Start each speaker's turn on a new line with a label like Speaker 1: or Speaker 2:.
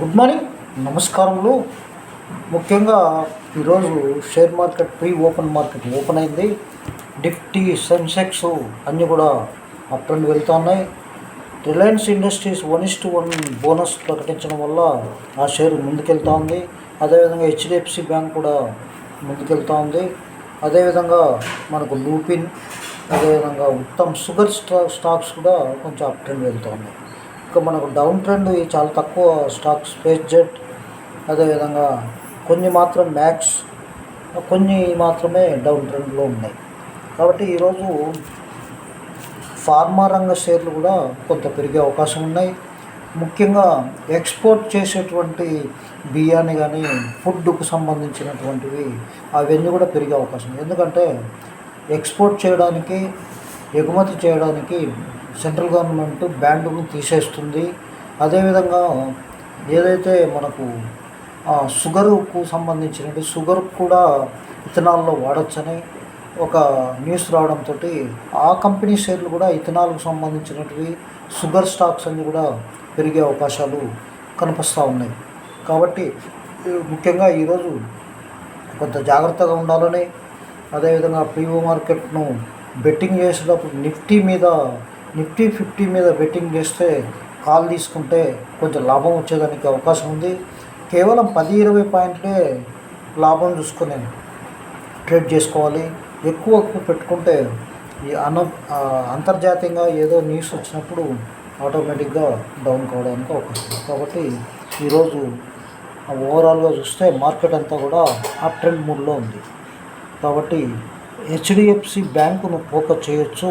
Speaker 1: Good morning. నమస్కారములు. ముఖ్యంగా ఈరోజు share market pre open market open అయింది. నిఫ్టీ సెన్సెక్స్ అన్నీ కూడా అప్ అండ్ వెళ్తూ ఉన్నాయి. Reliance Industries one is to one bonus ప్రకటించడం వల్ల ఆ షేర్ ముందుకెళ్తూ ఉంది. అదేవిధంగా హెచ్డిఎఫ్సి బ్యాంక్ కూడా ముందుకెళ్తూ ఉంది. అదేవిధంగా మనకు లూపిన్ అదేవిధంగా ఉత్తమ్ షుగర్ స్టా స్టాక్స్ కూడా కొంచెం అప్ ట్రెండ్ వెళ్తూ ఉన్నాయి. ఇంకా మనకు డౌన్ ట్రెండ్ చాలా తక్కువ స్టాక్ స్పేస్ జెట్ అదేవిధంగా కొన్ని మాత్రం మ్యాక్స్ కొన్ని మాత్రమే డౌన్ ట్రెండ్లో ఉన్నాయి. కాబట్టి ఈరోజు ఫార్మా రంగ షేర్లు కూడా కొంత పెరిగే అవకాశం ఉన్నాయి. ముఖ్యంగా ఎక్స్పోర్ట్ చేసేటువంటి బియ్యాన్ని కానీ ఫుడ్కు సంబంధించినటువంటివి అవన్నీ కూడా పెరిగే అవకాశం ఎందుకంటే ఎక్స్పోర్ట్ చేయడానికి ఎగుమతి చేయడానికి సెంట్రల్ గవర్నమెంట్ బ్యాండును తీసేస్తుంది. అదేవిధంగా ఏదైతే మనకు షుగర్కు షుగరుకు షుగర్ కూడా ఇథనాల్లో వాడచ్చని ఒక న్యూస్ రావడంతో ఆ కంపెనీ షేర్లు కూడా ఇథనాల్కు సంబంధించినవి షుగర్ స్టాక్స్ అన్ని కూడా పెరిగే అవకాశాలు కనిపిస్తూ ఉన్నాయి. కాబట్టి ముఖ్యంగా ఈరోజు కొంత జాగ్రత్తగా ఉండాలని అదేవిధంగా ప్రీవో మార్కెట్ను బెట్టింగ్ చేసేటప్పుడు నిఫ్టీ మీద నిఫ్టీ ఫిఫ్టీ మీద బెట్టింగ్ చేస్తే కాల్ తీసుకుంటే కొంచెం లాభం వచ్చేదానికి అవకాశం ఉంది. కేవలం పది ఇరవై పాయింట్లే లాభం చూసుకొని ట్రేడ్ చేసుకోవాలి. ఎక్కువ పెట్టుకుంటే ఈ అన అంతర్జాతీయంగా ఏదో న్యూస్ వచ్చినప్పుడు ఆటోమేటిక్గా డౌన్ కావడానికి అవకాశం ఉంది. కాబట్టి ఈరోజు ఓవరాల్గా చూస్తే మార్కెట్ అంతా కూడా అప్ ట్రెండ్ మూడ్లో ఉంది. కాబట్టి హెచ్డిఎఫ్సి బ్యాంకును ఫోకస్ చేయొచ్చు.